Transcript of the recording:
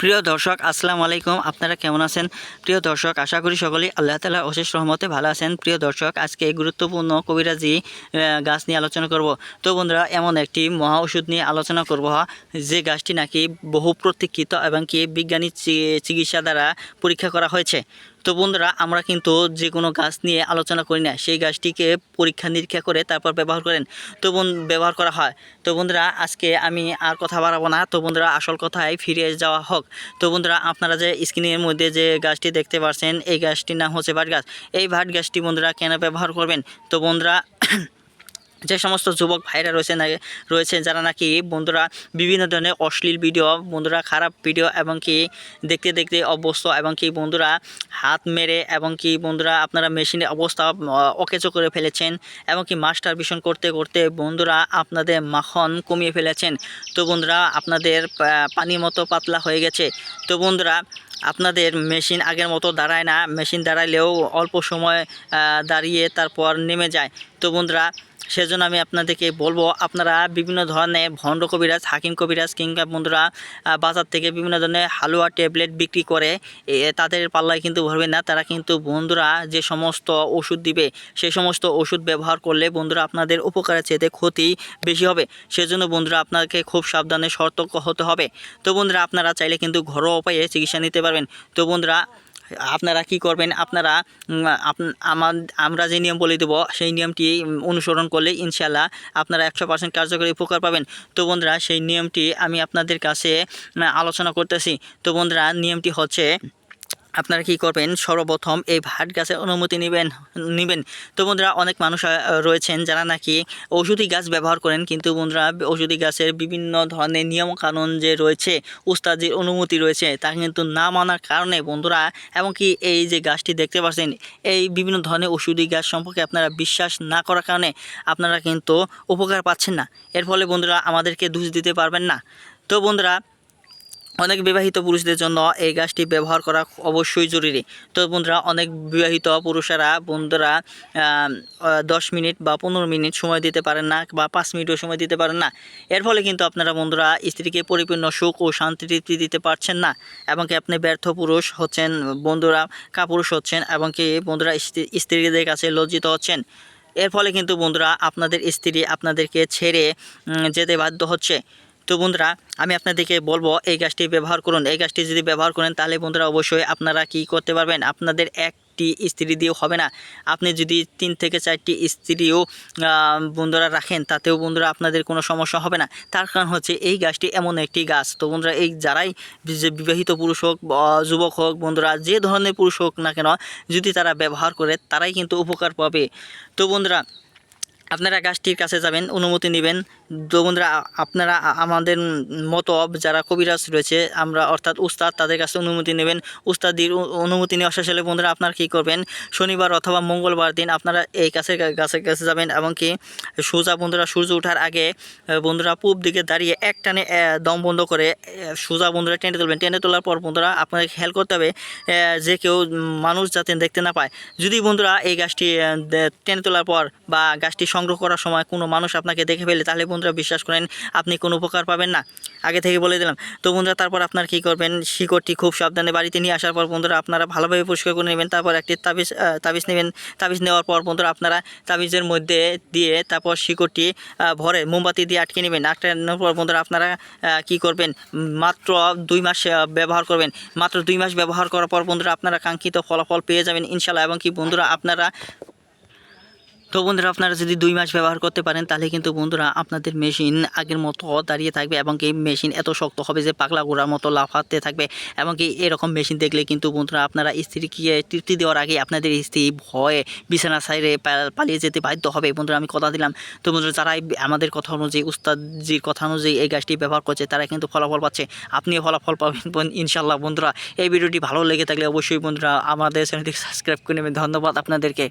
প্রিয় দর্শক, আসসালামু আলাইকুম। আপনারা কেমন আছেন? প্রিয় দর্শক, আশা করি সকলেই আল্লাহ তালা অশেষ রহমতে ভালো আছেন। প্রিয় দর্শক, আজকে গুরুত্বপূর্ণ কবিরাজি গাছ নিয়ে আলোচনা করব। তো বন্ধুরা, এমন একটি মহা ওষুধ নিয়ে আলোচনা করব যে গাছটি নাকি বহু প্রতীক্ষিত এবং কি বিজ্ঞানী চিকিৎসা দ্বারা পরীক্ষা করা হয়েছে। তো বন্ধুরা, আমরা কিন্তু যে কোনো গাছ নিয়ে আলোচনা করি না। সেই গাছটিকে পরীক্ষা নিরীক্ষা করে তারপর ব্যবহার করেন। তো ব্যবহার করা হয়। তো বন্ধুরা, আজকে আমি আর কথা বাড়াবো না। তো বন্ধুরা, আসল কথায় ফিরে যাওয়া হোক। তো বন্ধুরা, আপনারা যে স্ক্রিনের মধ্যে যে গাছটি দেখতে পাচ্ছেন এই গাছটির নাম হচ্ছে ভাট গাছ। এই ভাট গাছটি বন্ধুরা কেন ব্যবহার করবেন? তো বন্ধুরা যে সমস্ত যুবক ভাইরা রয়েছে না, রয়েছে যারা নাকি বন্ধুরা বিভিন্ন ধরনের অশ্লীল ভিডিও বন্ধুরা খারাপ ভিডিও এবং কি দেখতে দেখতে অভ্যস্ত এবং কি বন্ধুরা হাত মেরে এবং কি বন্ধুরা আপনারা মেশিনে অবস্থা অকেচো করে ফেলেছেন এবং কি মাস্টার ভিশন করতে করতে বন্ধুরা আপনাদের মাখন কমিয়ে ফেলেছেন। তো বন্ধুরা আপনাদের পানির মতো পাতলা হয়ে গেছে। তো বন্ধুরা আপনাদের মেশিন আগের মতো দাঁড়ায় না। মেশিন দাঁড়াইলেও অল্প সময় দাঁড়িয়ে তারপর নেমে যায়। তো বন্ধুরা সেজন্য আমি আপনাদেরকে বলব, আপনারা বিভিন্ন ধরনের ভণ্ড কবিরাজ, হাকিম কবিরাজ কিংবা বন্ধুরা বাজার থেকে বিভিন্ন ধরনের হালুয়া ট্যাবলেট বিক্রি করে তাদের পাল্লায় কিন্তু ভরবেন না। তারা কিন্তু বন্ধুরা যে সমস্ত ওষুধ দিবে সেই সমস্ত ওষুধ ব্যবহার করলে বন্ধুরা আপনাদের উপকারের চেয়ে ক্ষতি বেশি হবে। সেজন্য বন্ধুরা, আপনাকে খুব সাবধানে সতর্ক হতে হবে। তো বন্ধুরা, আপনারা চাইলে কিন্তু ঘরোয়া উপায়ে চিকিৎসা নিতে পারবেন। তো বন্ধুরা আপনারা কি করবেন? আপনারা আপ- আমার আমরা যে নিয়ম বলে দেবো, সেই নিয়মটি অনুসরণ করলে ইনশাল্লাহ আপনারা একশো পার্সেন্ট কার্যকরী উপকার পাবেন। তো বন্ধুরা, সেই নিয়মটি আমি আপনাদের কাছে আলোচনা করতেছি। তো বন্ধুরা, নিয়মটি হচ্ছে আপনারা কি করবেন? সর্বপ্রথম এই ভাট গাছের অনুমতি নেবেন নেবেন। তো বন্ধুরা, অনেক মানুষ রয়েছেন যারা নাকি ঔষধি গাছ ব্যবহার করেন, কিন্তু বন্ধুরা, ঔষধি গাছের বিভিন্ন ধরনের নিয়মকানুন যে রয়েছে, উস্তাদের অনুমতি রয়েছে, তা কিন্তু না মানার কারণে বন্ধুরা, এমনকি এই যে গাছটি দেখতে পাচ্ছেন, এই বিভিন্ন ধরনের ওষুধি গাছ সম্পর্কে আপনারা বিশ্বাস না করার কারণে আপনারা কিন্তু উপকার পাচ্ছেন না। এর ফলে বন্ধুরা, আমাদেরকে দোষ দিতে পারবেন না। তো বন্ধুরা অনেক বিবাহিত পুরুষদের জন্য এই গাছটি ব্যবহার করা অবশ্যই জরুরি। তো বন্ধুরা, অনেক বিবাহিত পুরুষেরা, বন্ধুরা দশ মিনিট বা পনেরো মিনিট সময় দিতে পারেন না বা পাঁচ মিনিটও সময় দিতে পারেন না। এর ফলে কিন্তু আপনারা বন্ধুরা স্ত্রীকে পরিপূর্ণ সুখ ও শান্তি তৃপ্তি দিতে পারছেন না এবং কি আপনি ব্যর্থ পুরুষ হচ্ছেন, বন্ধুরা কাপুরুষ হচ্ছেন এবং কি বন্ধুরা স্ত্রী- স্ত্রীদের কাছে লজ্জিত হচ্ছেন। এর ফলে কিন্তু বন্ধুরা আপনাদের স্ত্রী আপনাদেরকে ছেড়ে যেতে বাধ্য হচ্ছে। তো বন্ধুরা, আমি আপনাদেরকে বলব, এই গাছটি ব্যবহার করুন। এই গাছটি যদি ব্যবহার করেন, তাহলে বন্ধুরা অবশ্যই আপনারা কি করতে পারবেন? আপনাদের একটি স্ত্রী দিয়েও হবে না। আপনি যদি তিন থেকে চারটি স্ত্রীও বন্ধুরা রাখেন, তাতেও বন্ধুরা আপনাদের কোনো সমস্যা হবে না। তার কারণ হচ্ছে, এই গাছটি এমন একটি গাছ। তো বন্ধুরা, এই যারাই যে বিবাহিত পুরুষ হোক যুবক হোক, বন্ধুরা, যে ধরনের পুরুষ হোক না কেন, যদি তারা ব্যবহার করে, তারাই কিন্তু উপকার পাবে। তো বন্ধুরা আপনারা গাছটির কাছে যাবেন, অনুমতি নেবেন। তো বন্ধুরা, আপনারা আমাদের মতো যারা কবিরাজ রয়েছে, আমরা অর্থাৎ উস্তাদ, তাদের কাছে অনুমতি নেবেন। উস্তাদির অনুমতি নেওয়া শেষ হলে বন্ধুরা আপনারা কী করবেন? শনিবার অথবা মঙ্গলবার দিন আপনারা এই কাছে গাছের কাছে যাবেন এবং কি সোজা বন্ধুরা সূর্য ওঠার আগে বন্ধুরা পূব দিকে দাঁড়িয়ে এক টানে দম বন্ধ করে সোজা বন্ধুরা টেনে তুলবেন। টেনে তোলার পর বন্ধুরা আপনাদের খেয়াল করতে হবে যে কেউ মানুষ যাতে দেখতে না পায়। যদি বন্ধুরা এই গাছটি টেনে তোলার পর বা গাছটি সংগ্রহ করার সময় কোনো মানুষ আপনাকে দেখে ফেলে তাহলে বন্ধুরা বিশ্বাস করেন আপনি কোনো উপকার পাবেন না। আগে থেকে বলে দিলাম। তো বন্ধুরা, তারপর আপনার কী করবেন? শিকড়টি খুব সাবধানে বাড়িতে নিয়ে আসার পর বন্ধুরা আপনারা ভালোভাবে পরিষ্কার করে নেবেন। তারপর একটি তাবিজ তাবিজ নেবেন। তাবিজ নেওয়ার পর বন্ধুরা আপনারা তাবিজের মধ্যে দিয়ে তারপর শিকড়টি ভরে মোমবাতি দিয়ে আটকে নেবেন। আটকানোর পর বন্ধুরা আপনারা কী করবেন? মাত্র দুই মাস ব্যবহার করবেন। মাত্র দুই মাস ব্যবহার করার পর বন্ধুরা আপনারা কাঙ্ক্ষিত ফলাফল পেয়ে যাবেন ইনশাল্লাহ এবং কি বন্ধুরা আপনারা তো বন্ধুরা, আপনারা যদি দুই মাস ব্যবহার করতে পারেন, তাহলে কিন্তু বন্ধুরা আপনাদের মেশিন আগের মতো দাঁড়িয়ে থাকবে এবং কি মেশিন এত শক্ত হবে যে পাগলা গোড়ার মতো লাফাতে থাকবে এবং কি এরকম মেশিন দেখলে কিন্তু বন্ধুরা আপনারা স্ত্রীকে তৃপ্তি দেওয়ার আগে আপনাদের স্ত্রী ভয়ে বিছানা সাইডে পালিয়ে যেতে বাধ্য হবে। বন্ধুরা, আমি কথা দিলাম। তো বন্ধুরা যারাই আমাদের কথা অনুযায়ী, উস্তাদজির কথা অনুযায়ী এই গাছটি ব্যবহার করছে, তারা কিন্তু ফলাফল পাচ্ছে। আপনিও ফলাফল পাবেন ইনশাল্লাহ বন্ধুরা। এই ভিডিওটি ভালো লেগে থাকলে অবশ্যই বন্ধুরা আমাদের চ্যানেলটি সাবস্ক্রাইব করে নেবেন। ধন্যবাদ আপনাদেরকে।